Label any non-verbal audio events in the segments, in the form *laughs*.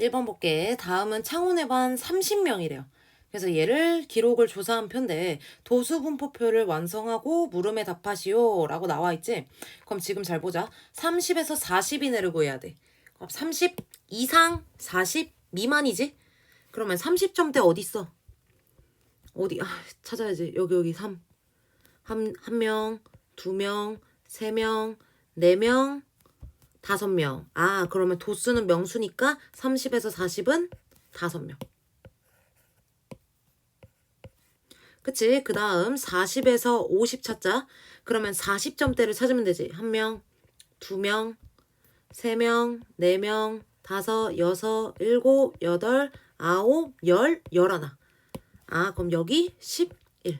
1번 볼게. 다음은 창원의 반 30명이래요. 그래서 얘를 기록을 조사한 편데 도수 분포표를 완성하고 물음에 답하시오 라고 나와 있지? 그럼 지금 잘 보자. 30에서 40 이내를 구해야 돼. 그럼 30 이상 40 미만이지? 그러면 30점대 어디 있어? 어디? 아, 찾아야지. 여기 여기 3. 한, 한 명, 두 명, 세 명, 네 명, 다섯 명. 아, 그러면 도수는 명수니까 30에서 40은 다섯 명. 그치? 그 다음 40에서 50 찾자. 그러면 40점대를 찾으면 되지. 한 명, 두 명, 세 명, 네 명, 다섯, 여섯, 일곱, 여덟, 아홉, 열, 열하나. 아, 그럼 여기 11.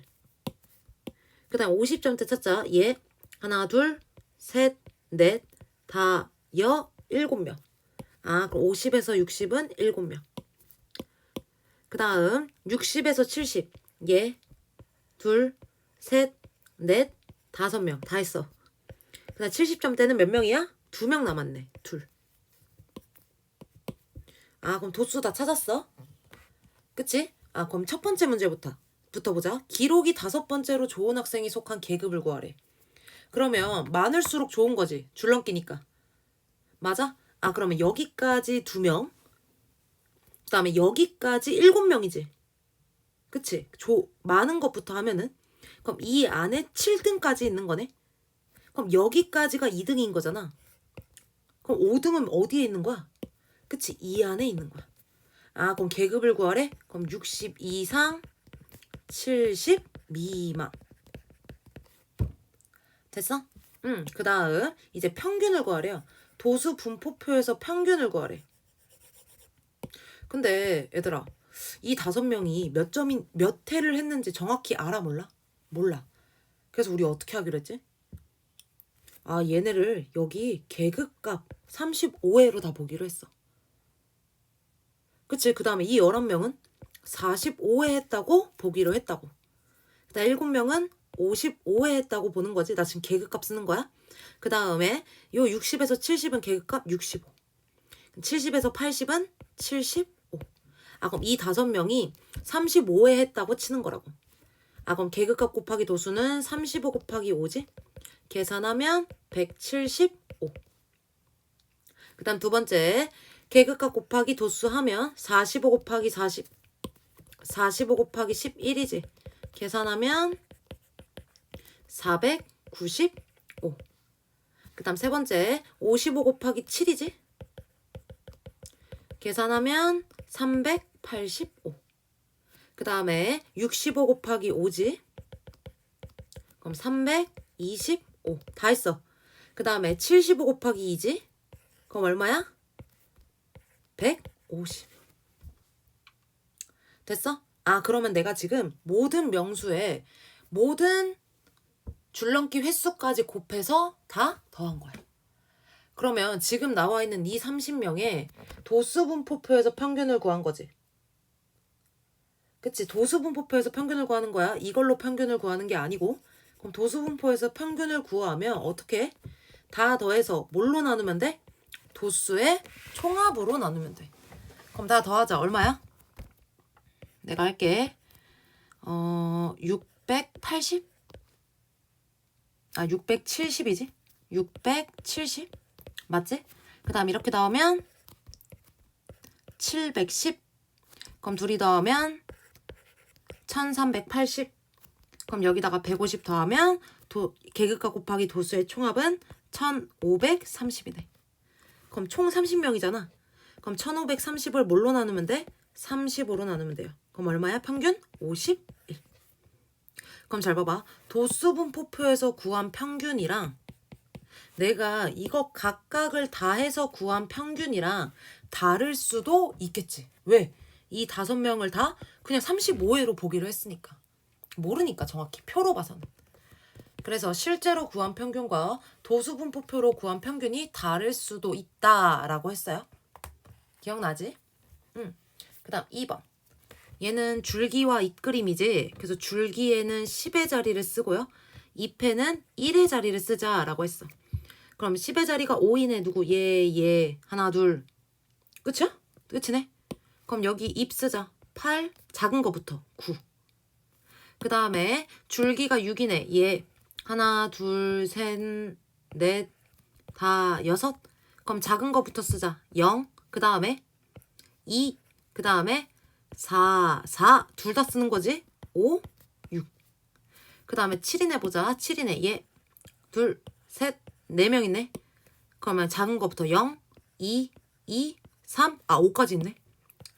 그 다음 50점대 찾자. 얘 하나, 둘, 셋, 넷, 다, 여, 일곱 명. 아, 그럼 50에서 60은 일곱 명. 그 다음 60에서 70. 얘 둘, 셋, 넷, 다섯 명. 다 했어. 그 다음 70점대는 몇 명이야? 두 명 남았네. 둘. 아, 그럼 도수 다 찾았어? 그치? 아, 그럼 첫 번째 문제부터 붙어보자. 기록이 다섯 번째로 좋은 학생이 속한 계급을 구하래. 그러면 많을수록 좋은 거지. 줄넘기니까. 맞아? 아, 그러면 여기까지 두 명. 그 다음에 여기까지 일곱 명이지. 그치? 조, 많은 것부터 하면은. 그럼 이 안에 7등까지 있는 거네? 그럼 여기까지가 2등인 거잖아. 그럼 5등은 어디에 있는 거야? 그치? 이 안에 있는 거야. 아, 그럼 계급을 구하래? 그럼 60 이상, 70 미만. 됐어? 응. 그 다음, 이제 평균을 구하래요. 도수 분포표에서 평균을 구하래. 근데, 얘들아, 이 다섯 명이 몇 점인, 몇 회를 했는지 정확히 알아, 몰라? 몰라. 그래서 우리 어떻게 하기로 했지? 아, 얘네를 여기 계급값 35회로 다 보기로 했어. 그치? 그 다음에 이 11명은 45회 했다고 보기로 했다고. 그 다음 7명은 55회 했다고 보는 거지. 나 지금 계급값 쓰는 거야. 그 다음에 요 60에서 70은 계급값 65. 70에서 80은 75. 아, 그럼 이 다섯 명이 35회 했다고 치는 거라고. 아, 그럼 계급값 곱하기 도수는 35 곱하기 5지? 계산하면 175. 그 다음 두 번째. 계급값 곱하기 도수 하면 45 곱하기 40, 45 곱하기 11이지. 계산하면 495. 그 다음 세 번째. 55 곱하기 7이지. 계산하면 385. 그 다음에 65 곱하기 5지. 그럼 325. 다 했어. 그 다음에 75 곱하기 2지. 그럼 얼마야? 150. 됐어? 아, 그러면 내가 지금 모든 명수에 모든 줄넘기 횟수까지 곱해서 다 더한 거야. 그러면 지금 나와 있는 이 30명의 도수분포표에서 평균을 구한 거지. 그치? 도수분포표에서 평균을 구하는 거야. 이걸로 평균을 구하는 게 아니고. 그럼 도수분포에서 평균을 구하면 어떻게? 해? 다 더해서 뭘로 나누면 돼? 도수의 총합으로 나누면 돼. 그럼 다 더하자. 얼마야? 내가 할게. 어, 680? 아, 670이지? 670? 맞지? 그 다음 이렇게 나오면 710. 그럼 둘이 더하면 1380. 그럼 여기다가 150 더하면 도, 계급값 곱하기 도수의 총합은 1530이네. 그럼 총 30명이잖아. 그럼 1530을 뭘로 나누면 돼? 35로 나누면 돼요. 그럼 얼마야? 평균? 51. 그럼 잘 봐봐. 도수분포표에서 구한 평균이랑 내가 이거 각각을 다 해서 구한 평균이랑 다를 수도 있겠지. 왜? 이 다섯 명을 다 그냥 35회로 보기로 했으니까. 모르니까 정확히 표로 봐서는. 그래서 실제로 구한 평균과 도수분포표로 구한 평균이 다를 수도 있다라고 했어요. 기억나지? 응. 그 다음 2번. 얘는 줄기와 잇그림이지. 그래서 줄기에는 10의 자리를 쓰고요. 잎에는 1의 자리를 쓰자라고 했어. 그럼 10의 자리가 5인에 누구? 얘, 얘, 하나, 둘. 그쵸? 끝이네. 그럼 여기 입 쓰자. 8 작은 거부터 9. 그 다음에 줄기가 6이네. 얘 하나 둘 셋 넷 다 여섯. 그럼 작은 거부터 쓰자. 0. 그 다음에 2. 그 다음에 4 4 둘 다 쓰는 거지. 5 6. 그 다음에 7이네 보자. 7이네. 얘 둘, 셋, 네명 있네. 그러면 작은 거부터 0, 2, 2, 3, 아 5까지 있네.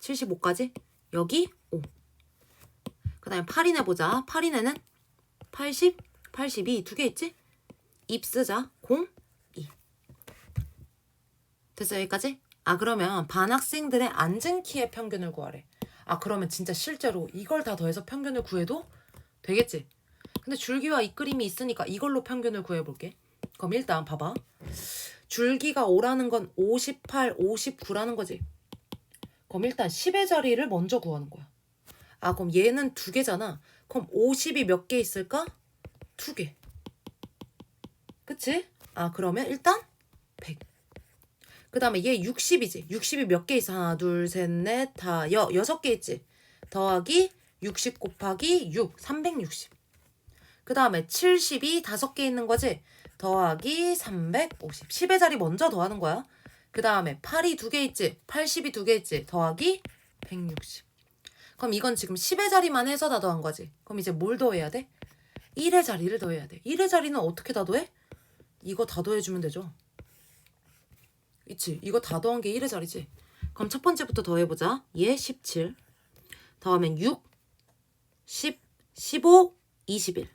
75까지. 여기 5. 그 다음에 8이네 보자. 8이네는 80, 82 두 개 있지? 입 쓰자. 0, 2. 됐어 여기까지? 아 그러면 반 학생들의 앉은 키의 평균을 구하래. 아 그러면 진짜 실제로 이걸 다 더해서 평균을 구해도 되겠지? 근데 줄기와 이 그림이 있으니까 이걸로 평균을 구해볼게. 그럼 일단 봐봐. 줄기가 5라는 건 58, 59라는 거지. 그럼 일단 10의 자리를 먼저 구하는 거야. 아 그럼 얘는 두 개잖아. 그럼 50이 몇 개 있을까? 두 개. 그치? 아 그러면 일단 100. 그 다음에 얘 60이지. 60이 몇 개 있어? 하나, 둘, 셋, 넷, 다, 여, 여섯 개 있지. 더하기 60 곱하기 6, 360. 그 다음에 70이 다섯 개 있는 거지. 더하기 350. 10의 자리 먼저 더하는 거야. 그 다음에 8이 두 개 있지. 80이 두 개 있지. 더하기 160. 그럼 이건 지금 10의 자리만 해서 다 더한 거지. 그럼 이제 뭘 더해야 돼? 1의 자리를 더해야 돼. 1의 자리는 어떻게 다 더해? 이거 다 더해주면 되죠. 있지. 이거 다 더한 게 1의 자리지. 그럼 첫 번째부터 더해보자. 얘 17. 더하면 6, 10, 15, 21.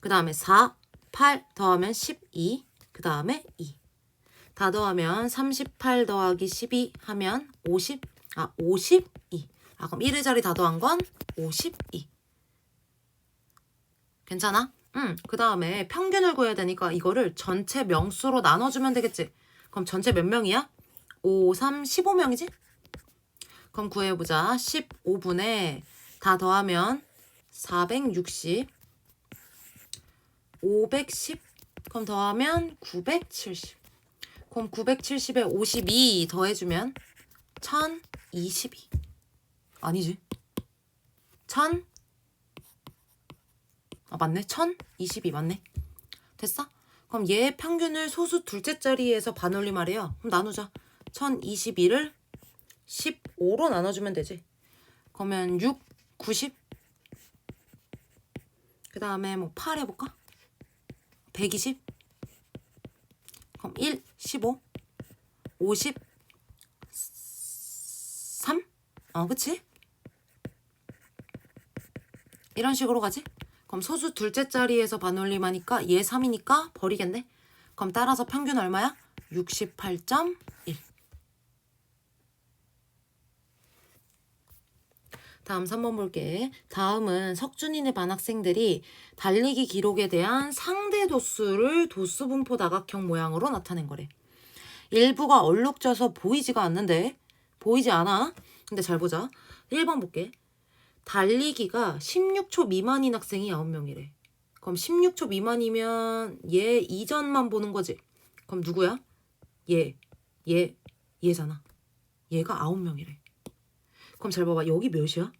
그 다음에 4, 8 더하면 12. 그 다음에 2. 다 더하면 38 더하기 12 하면 50. 아, 52. 아, 그럼 1의 자리 다 더한 건 52. 괜찮아? 응. 그 다음에 평균을 구해야 되니까 이거를 전체 명수로 나눠주면 되겠지. 그럼 전체 몇 명이야? 5, 3, 15명이지? 그럼 구해보자. 15분에 다 더하면 460. 510. 그럼 더하면 970. 그럼 970에 52 더해주면 1022. 아니지. 1000. 아, 맞네. 1022 맞네. 됐어? 그럼 얘 평균을 소수 둘째 자리에서 반올림하래요. 그럼 나누자. 1022를 15로 나눠주면 되지. 그러면 6, 90. 그 다음에 뭐 8 해볼까? 120. 그럼 1, 15. 50. 3? 어, 그치? 이런 식으로 가지? 그럼 소수 둘째 자리에서 반올림하니까 얘 3이니까 버리겠네. 그럼 따라서 평균 얼마야? 68.1. 다음 3번 볼게. 다음은 석준이네 반 학생들이 달리기 기록에 대한 상대 도수를 도수 분포 다각형 모양으로 나타낸 거래. 일부가 얼룩져서 보이지가 않는데 보이지 않아? 근데 잘 보자. 1번 볼게. 달리기가 16초 미만인 학생이 9명이래. 그럼 16초 미만이면 얘 이전만 보는 거지. 그럼 누구야? 얘, 얘, 얘잖아. 얘가 9명이래. 그럼 잘 봐봐. 여기 몇이야?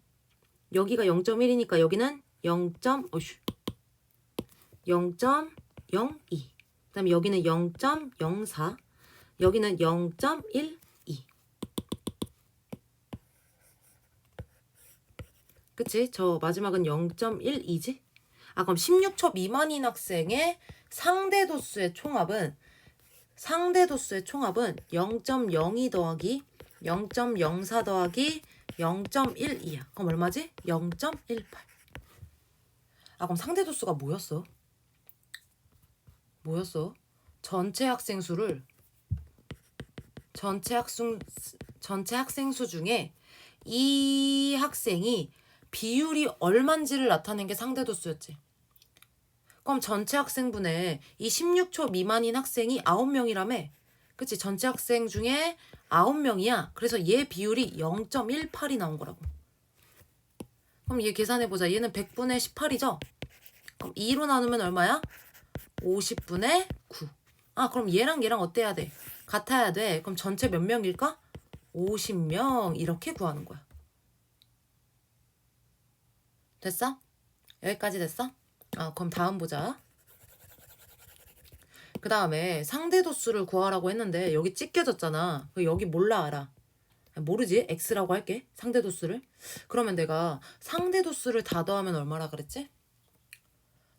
여기가 0.1이니까 여기는 0. 어휴. 0.02. 그다음에 여기는 0.04. 여기는 0.12. 그치? 저 마지막은 0.12지? 아 그럼 16초 미만인 학생의 상대 도수의 총합은 상대 도수의 총합은 0.02 더하기 0.04 더하기 0.12야. 그럼 얼마지? 0.18. 아 그럼 상대 도수가 뭐였어? 뭐였어? 전체 학생 수를 전체 학생 전체 학생 수 중에 이 학생이 비율이 얼만지를 나타낸 게 상대 도수였지. 그럼 전체 학생분의 이 16초 미만인 학생이 9명이라며. 그치? 전체 학생 중에 9명이야. 그래서 얘 비율이 0.18이 나온 거라고. 그럼 얘 계산해보자. 얘는 100분의 18이죠? 그럼 2로 나누면 얼마야? 50분의 9. 아, 그럼 얘랑 얘랑 어때야 돼? 같아야 돼. 그럼 전체 몇 명일까? 50명 이렇게 구하는 거야. 됐어? 여기까지 됐어? 아, 그럼 다음 보자. 그 다음에 상대 도수를 구하라고 했는데 여기 찢겨졌잖아. 그 여기 몰라 알아. 모르지? X라고 할게. 상대 도수를. 그러면 내가 상대 도수를 다 더하면 얼마라 그랬지?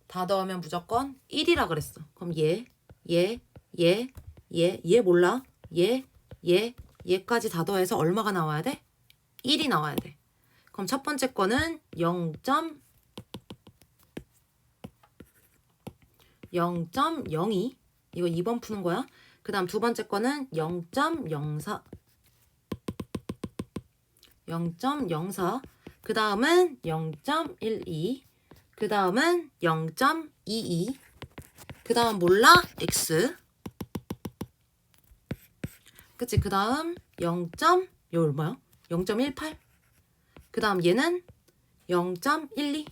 다 더하면 무조건 1이라 그랬어. 그럼 얘, 얘, 얘, 얘, 얘 몰라? 얘, 얘, 얘까지 다 더해서 얼마가 나와야 돼? 1이 나와야 돼. 그럼 첫 번째 거는 0. 0.02 이거 2번 푸는 거야. 그 다음 두 번째 거는 0.04 0.04 그 다음은 0.12 그 다음은 0.22 그 다음 몰라 x 그치 그 다음 0. 이 얼마야? 0.18 그 다음 얘는 0.12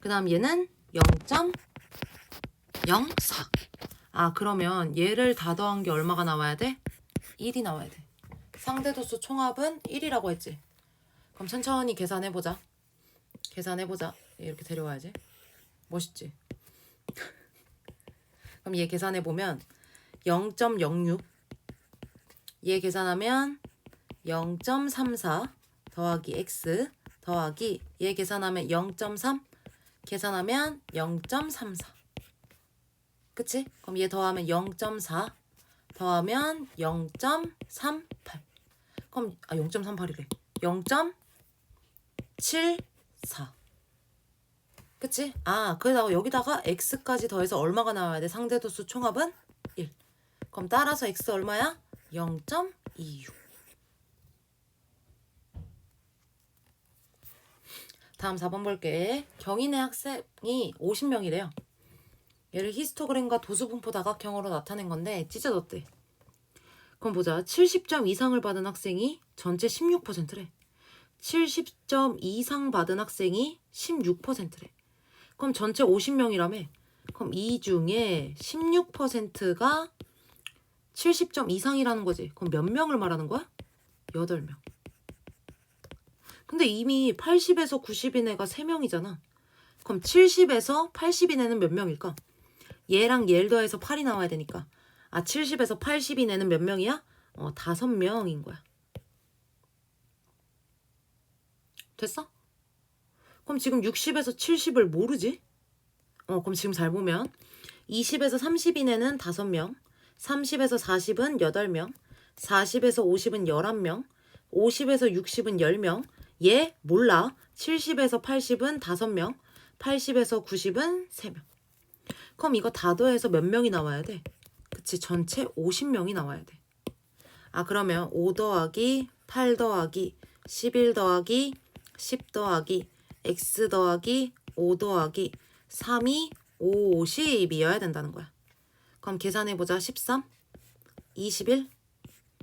그 다음 얘는 0.04 아 그러면 얘를 다 더한 게 얼마가 나와야 돼? 1이 나와야 돼. 상대 도수 총합은 1이라고 했지. 그럼 천천히 계산해보자. 계산해보자. 이렇게 데려와야지. 멋있지? *laughs* 그럼 얘 계산해보면 0.06 얘 계산하면 0.34 더하기 x 더하기 얘 계산하면 0.3 계산하면 0.34 그치? 그럼 얘 더하면 0.4 더하면 0.38 그럼 아 0.38이래 0.74 그치? 아 그러다가 여기다가 x까지 더해서 얼마가 나와야 돼? 상대도수 총합은 1 그럼 따라서 x 얼마야? 0.26 다음 4번 볼게 경인의 학생이 50명이래요 얘를 히스토그램과 도수분포 다각형으로 나타낸 건데 찢어졌대. 그럼 보자. 70점 이상을 받은 학생이 전체 16%래. 70점 이상 받은 학생이 16%래. 그럼 전체 50명이라며. 그럼 이 중에 16%가 70점 이상이라는 거지. 그럼 몇 명을 말하는 거야? 8명. 근데 이미 80에서 90인 애가 3명이잖아. 그럼 70에서 80인 애는 몇 명일까? 얘랑 얘를 더해서 8이 나와야 되니까. 아, 70에서 80이 내는 몇 명이야? 어, 5명인 거야. 됐어? 그럼 지금 60에서 70을 모르지? 어, 그럼 지금 잘 보면 20에서 30이 내는 5명, 30에서 40은 8명, 40에서 50은 11명, 50에서 60은 10명, 얘 몰라. 70에서 80은 5명, 80에서 90은 3명. 그럼 이거 다 더해서 몇 명이 나와야 돼? 그치 전체 50명이 나와야 돼. 아 그러면 5 더하기 8 더하기 11 더하기 10 더하기 x 더하기 5 더하기 3이 50이어야 된다는 거야. 그럼 계산해보자. 13, 21,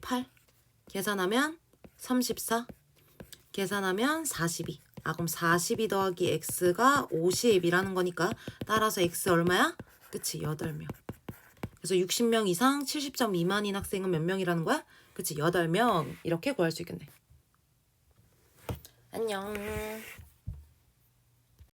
8 계산하면 34 계산하면 42 아 그럼 42 더하기 x가 50이라는 거니까 따라서 x 얼마야? 그치 8명. 그래서 60명 이상 70점 미만인 학생은 몇 명이라는 거야? 그치 8명. 이렇게 구할 수 있겠네. 안녕